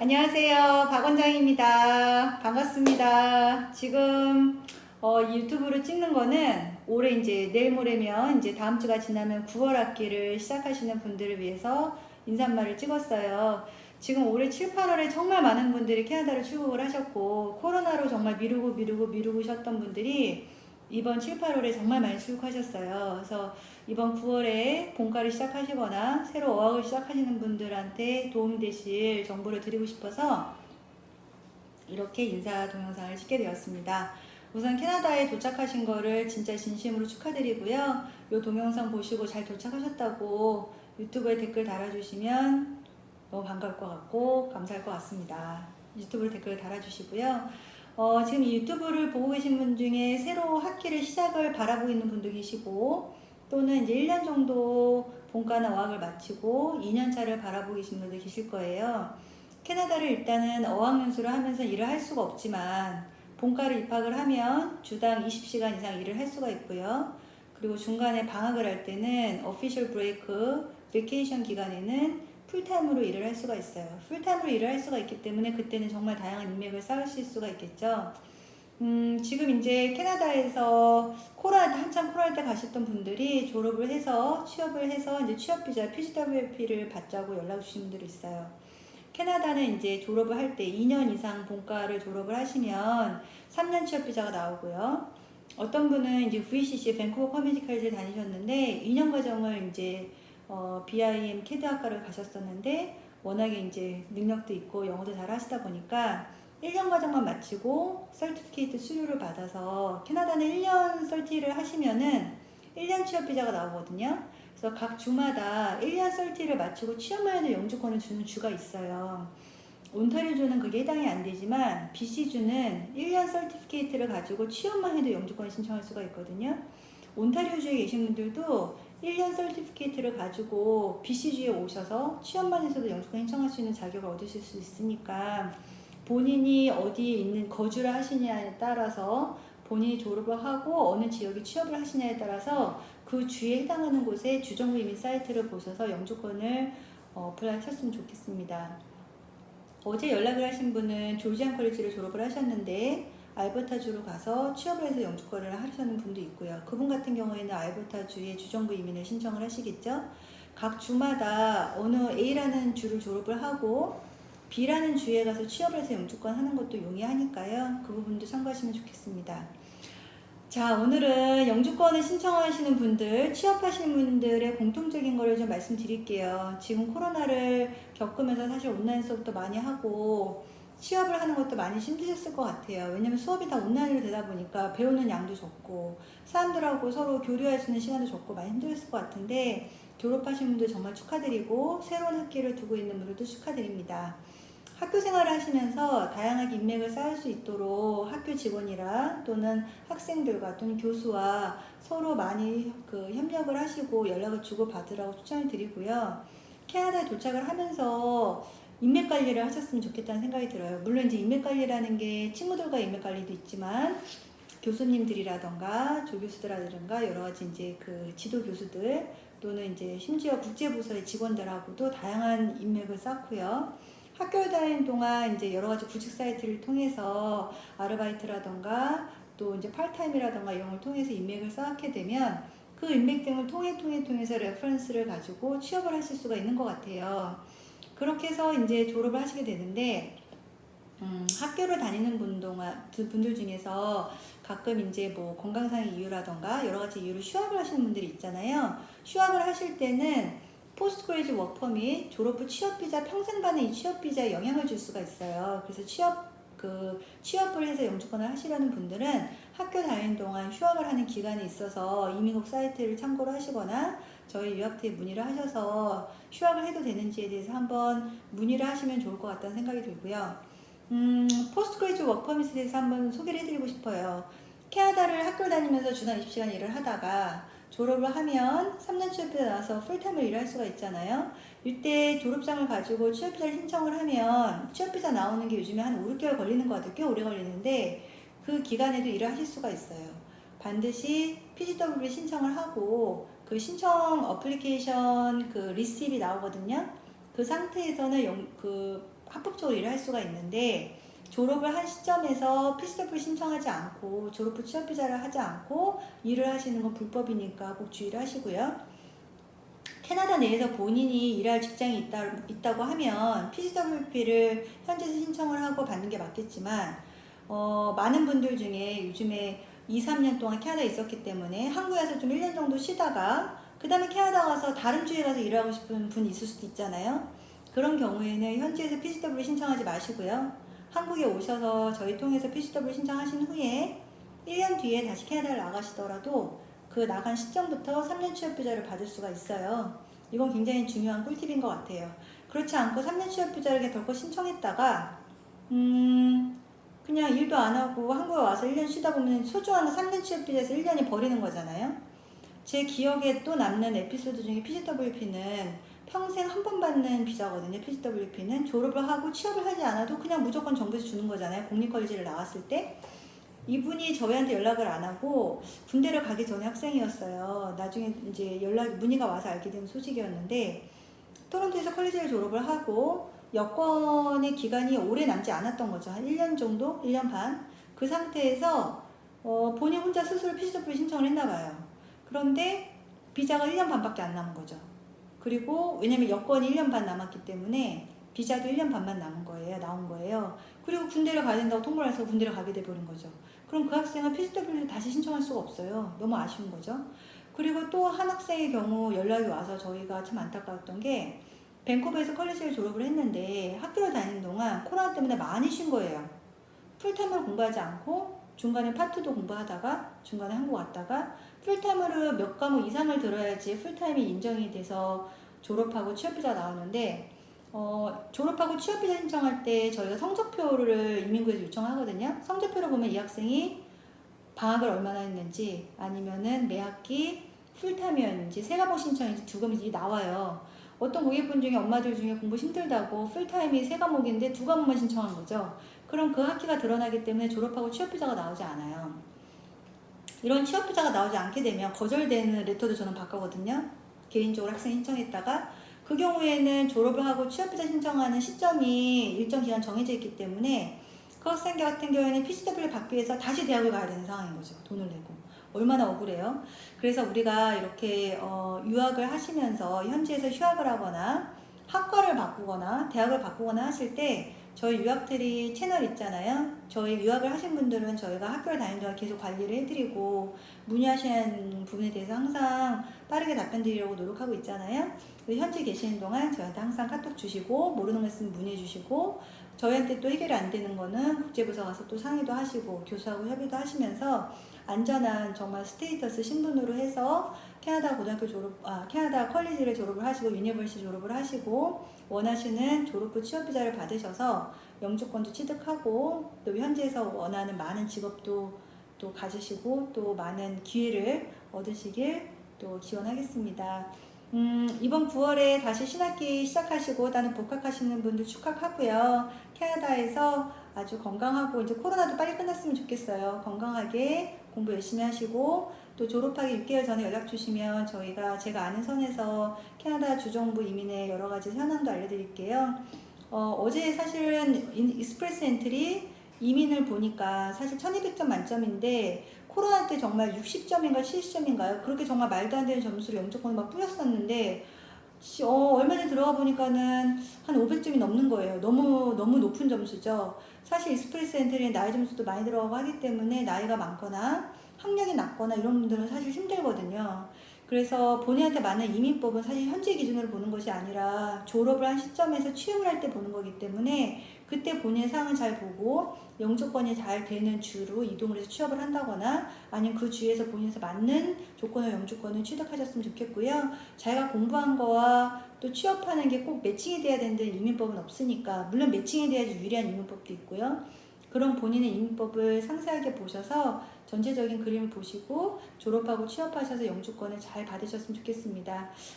안녕하세요. 박 원장입니다. 반갑습니다. 지금 어, 유튜브로 찍는 거는 올해 이제 내일 모레면 이제 다음 주가 지나면 9월 학기를 시작하시는 분들을 위해서 인사말을 찍었어요. 지금 올해 7, 8월에 정말 많은 분들이 캐나다로 출국을 하셨고 코로나로 정말 미루고 미루고 미루고 셨던 분들이 이번 7, 8월에 정말 많이 출국하셨어요. 그래서 이번 9월에 본가를 시작하시거나 새로 어학을 시작하시는 분들한테 도움이 되실 정보를 드리고 싶어서 이렇게 인사 동영상을 찍게 되었습니다. 우선 캐나다에 도착하신 거를 진짜 진심으로 축하드리고요. 이 동영상 보시고 잘 도착하셨다고 유튜브에 댓글 달아주시면 너무 반가울 것 같고 감사할 것 같습니다. 유튜브에 댓글 달아주시고요. 어, 지금 이 유튜브를 보고 계신 분 중에 새로 학기를 시작을 바라보고 있는 분도 계시고 또는 이제 1년 정도 본과나 어학을 마치고 2년차를 바라보고 계신 분들 계실 거예요. 캐나다를 일단은 어학연수를 하면서 일을 할 수가 없지만 본과를 입학을 하면 주당 20시간 이상 일을 할 수가 있고요. 그리고 중간에 방학을 할 때는 어피셜 브레이크, 베케이션 기간에는 풀타임으로 일을 할 수가 있어요. 풀타임으로 일을 할 수가 있기 때문에 그때는 정말 다양한 인맥을 쌓으실 수가 있겠죠. 음, 지금 이제 캐나다에서 코로나 때 한참 코로나 때 가셨던 분들이 졸업을 해서 취업을 해서 이제 취업 비자 PGWP를 받자고 연락 주신 분들이 있어요. 캐나다는 이제 졸업을 할 때 2년 이상 본과를 졸업을 하시면 3년 취업 비자가 나오고요. 어떤 분은 이제 VCC 밴쿠버 커뮤니티 칼리지를 다니셨는데 2년 과정을 이제 어, BIM 캐드 학과를 가셨었는데 워낙에 이제 능력도 있고 영어도 잘 하시다 보니까 1년 과정만 마치고 서티피케이트 수료를 받아서 캐나다는 1년 설티를 하시면은 1년 취업 비자가 나오거든요. 그래서 각 주마다 1년 설티를 마치고 취업만 해도 영주권을 주는 주가 있어요. 온타리오주는 그게 해당이 안 되지만 BC주는 1년 설티피케이트를 가지고 취업만 해도 영주권을 신청할 수가 있거든요. 온타리오주에 계신 분들도 1년 설티피케이트를 가지고 BC주에 오셔서 취업만 해서도 영주권 신청할 수 있는 자격을 얻으실 수 있으니까 본인이 어디에 있는 거주를 하시냐에 따라서 본인이 졸업을 하고 어느 지역에 취업을 하시냐에 따라서 그 주에 해당하는 곳에 주정부 이민 사이트를 보셔서 영주권을 어, 어플라이 하셨으면 좋겠습니다. 어제 연락을 하신 분은 조지안 컬리지를 졸업을 하셨는데 알버타주로 가서 취업을 해서 영주권을 하시는 분도 있고요. 그분 같은 경우에는 알버타주의 주정부 이민을 신청을 하시겠죠. 각 주마다 어느 A라는 주를 졸업을 하고 B라는 주에 가서 취업을 해서 영주권 하는 것도 용이하니까요. 그 부분도 참고하시면 좋겠습니다. 자, 오늘은 영주권을 신청하시는 분들, 취업하시는 분들의 공통적인 거를 좀 말씀드릴게요. 지금 코로나를 겪으면서 사실 온라인 수업도 많이 하고 취업을 하는 것도 많이 힘드셨을 것 같아요. 왜냐면 수업이 다 온라인으로 되다 보니까 배우는 양도 적고 사람들하고 서로 교류할 수 있는 시간도 적고 많이 힘드셨을 것 같은데 졸업하신 분들 정말 축하드리고 새로운 학기를 두고 있는 분들도 축하드립니다. 학교 생활을 하시면서 다양하게 인맥을 쌓을 수 있도록 학교 직원이랑 또는 학생들과 또는 교수와 서로 많이 그 협력을 하시고 연락을 주고 받으라고 추천을 드리고요. 캐나다에 도착을 하면서 인맥 관리를 하셨으면 좋겠다는 생각이 들어요. 물론 이제 인맥 관리라는 게 친구들과 인맥 관리도 있지만 교수님들이라던가 조교수들이라든가 여러 가지 이제 그 지도 교수들 또는 이제 심지어 국제부서의 직원들하고도 다양한 인맥을 쌓고요. 학교에 다니는 동안 이제 여러 가지 구직 사이트를 통해서 아르바이트라던가 또 이제 팔타임이라던가 이런 걸 통해서 인맥을 쌓게 되면 그 인맥 등을 통해 통해 통해서 레퍼런스를 가지고 취업을 하실 수가 있는 것 같아요. 그렇게 해서 이제 졸업을 하시게 되는데 음, 학교를 다니는 분들 중에서 가끔 이제 뭐 건강상의 이유라던가 여러 가지 이유로 휴학을 하시는 분들이 있잖아요. 휴학을 하실 때는 포스트 그레이지 워커 및 졸업 후 취업 비자 평생 받는 이 취업 비자에 영향을 줄 수가 있어요. 그래서 취업 그 취업을 해서 영주권을 하시려는 분들은 학교 다니는 동안 휴학을 하는 기간이 있어서 이민국 사이트를 참고로 하시거나 저희 유학팀에 문의를 하셔서 휴학을 해도 되는지에 대해서 한번 문의를 하시면 좋을 것 같다는 생각이 들고요. 음, 포스트 그레이지 워커밋에 대해서 한번 소개를 해드리고 싶어요. 캐나다를 학교 다니면서 주당 20시간 일을 하다가 졸업을 하면 3년 취업비자 나와서 풀타임을 일할 수가 있잖아요. 이때 졸업장을 가지고 취업비자를 신청을 하면 취업비자 나오는 게 요즘에 한 5, 6개월 걸리는 것 같아요. 꽤 오래 걸리는데 그 기간에도 일을 하실 수가 있어요. 반드시 PGW를 신청을 하고 그 신청 어플리케이션 그 리시브이 나오거든요. 그 상태에서는 영, 그 합법적으로 일을 할 수가 있는데 졸업을 한 시점에서 PCW 신청하지 않고 졸업 후 취업 비자를 하지 않고 일을 하시는 건 불법이니까 꼭 주의를 하시고요. 캐나다 내에서 본인이 일할 직장이 있다, 있다고 하면 PCWP를 현지에서 신청을 하고 받는 게 맞겠지만 어, 많은 분들 중에 요즘에 2, 3년 동안 캐나다에 있었기 때문에 한국에 와서 좀 1년 정도 쉬다가 그 다음에 캐나다 가서 다른 주에 가서 일하고 싶은 분이 있을 수도 있잖아요. 그런 경우에는 현지에서 PCW 신청하지 마시고요. 한국에 오셔서 저희 통해서 PCW 신청하신 후에 1년 뒤에 다시 캐나다를 나가시더라도 그 나간 시점부터 3년 취업 비자를 받을 수가 있어요. 이건 굉장히 중요한 꿀팁인 것 같아요. 그렇지 않고 3년 취업 비자를 이렇게 덜컥 신청했다가 음 그냥 일도 안 하고 한국에 와서 1년 쉬다 보면 소중한 거 3년 취업 비자에서 1년이 버리는 거잖아요. 제 기억에 또 남는 에피소드 중에 PGWP는 평생 한 번 받는 비자거든요. PGWP는 졸업을 하고 취업을 하지 않아도 그냥 무조건 정부에서 주는 거잖아요. 공립컬리지를 나왔을 때. 이분이 저희한테 연락을 안 하고 군대를 가기 전에 학생이었어요. 나중에 이제 연락 문의가 와서 알게 된 소식이었는데 토론토에서 컬리지를 졸업을 하고 여권의 기간이 오래 남지 않았던 거죠. 한 1년 정도? 1년 반? 그 상태에서 어, 본인 혼자 스스로 PCW 신청을 했나 봐요. 그런데 비자가 1년 반밖에 안 남은 거죠. 그리고 왜냐면 여권이 1년 반 남았기 때문에 비자도 1년 반만 남은 거예요. 나온 거예요. 그리고 군대를 가야 된다고 통보를 해서 군대를 가게 돼버린 거죠. 그럼 그 학생은 PCW를 다시 신청할 수가 없어요. 너무 아쉬운 거죠. 그리고 또 한 학생의 경우 연락이 와서 저희가 참 안타까웠던 게 밴쿠버에서 컬리지를 졸업을 했는데 학교를 다니는 동안 코로나 때문에 많이 쉰 거예요. 풀타임으로 공부하지 않고 중간에 파트도 공부하다가 중간에 한국 왔다가 풀타임으로 몇 과목 이상을 들어야지 풀타임이 인정이 돼서 졸업하고 취업비자 나오는데 어, 졸업하고 취업비자 신청할 때 저희가 성적표를 인민구에서 요청하거든요. 성적표를 보면 이 학생이 방학을 얼마나 했는지 아니면은 매 학기 풀타임이었는지 세 과목 신청인지 두 과목이 나와요. 어떤 고객분 중에 엄마들 중에 공부 힘들다고 풀타임이 세 과목인데 두 과목만 신청한 거죠. 그럼 그 학기가 드러나기 때문에 졸업하고 취업비자가 나오지 않아요. 이런 취업비자가 나오지 않게 되면 거절되는 레터도 저는 바꾸거든요. 개인적으로 학생 신청했다가 그 경우에는 졸업을 하고 취업비자 신청하는 시점이 일정 기간 정해져 있기 때문에 그 학생 같은 경우에는 PCW를 받기 위해서 다시 대학을 가야 되는 상황인 거죠. 돈을 내고. 얼마나 억울해요. 그래서 우리가 이렇게 어, 유학을 하시면서 현지에서 휴학을 하거나 학과를 바꾸거나 대학을 바꾸거나 하실 때 저희 유학들이 채널 있잖아요. 저희 유학을 하신 분들은 저희가 학교를 다니는 동안 계속 관리를 해드리고 문의하시는 부분에 대해서 항상 빠르게 답변 드리려고 노력하고 있잖아요. 현지 계시는 동안 저희한테 항상 카톡 주시고 모르는 거 있으면 문의해 주시고 저희한테 또 해결이 안 되는 거는 국제부서 가서 또 상의도 하시고 교수하고 협의도 하시면서 안전한 정말 스테이터스 신분으로 해서 캐나다 고등학교 졸업, 아, 캐나다 컬리지를 졸업을 하시고 유니버시티 졸업을 하시고 원하시는 졸업 후 취업 비자를 받으셔서 영주권도 취득하고 또 현지에서 원하는 많은 직업도 또 가지시고 또 많은 기회를 얻으시길 또 기원하겠습니다. 음, 이번 9월에 다시 신학기 시작하시고 다른 복학하시는 분들 축하하고요. 캐나다에서 아주 건강하고 이제 코로나도 빨리 끝났으면 좋겠어요. 건강하게 공부 열심히 하시고 또 졸업하기 6개월 전에 연락 주시면 저희가 제가 아는 선에서 캐나다 주정부 이민의 여러 가지 현황도 알려드릴게요. 어, 어제 사실은 인- 익스프레스 엔트리 이민을 보니까 사실 1200점 만점인데 코로나 때 정말 60점인가 70점인가요? 그렇게 정말 말도 안 되는 점수를 영주권을 막 뿌렸었는데 시- 어, 얼마 전에 들어가 보니까는 한 500점이 넘는 거예요. 너무 너무 높은 점수죠. 사실 익스프레스 엔트리는 나이 점수도 많이 들어가고 하기 때문에 나이가 많거나 학력이 낮거나 이런 분들은 사실 힘들거든요. 그래서 본인한테 맞는 이민법은 사실 현재 기준으로 보는 것이 아니라 졸업을 한 시점에서 취업을 할 때 보는 거기 때문에 그때 본인의 상을 잘 보고 영주권이 잘 되는 주로 이동을 해서 취업을 한다거나 아니면 그 주에서 본인에서 맞는 조건의 영주권을 취득하셨으면 좋겠고요. 자기가 공부한 거와 또 취업하는 게 꼭 매칭이 돼야 되는데 이민법은 없으니까 물론 매칭이 돼야지 유리한 이민법도 있고요. 그런 본인의 이민법을 상세하게 보셔서 전체적인 그림을 보시고 졸업하고 취업하셔서 영주권을 잘 받으셨으면 좋겠습니다.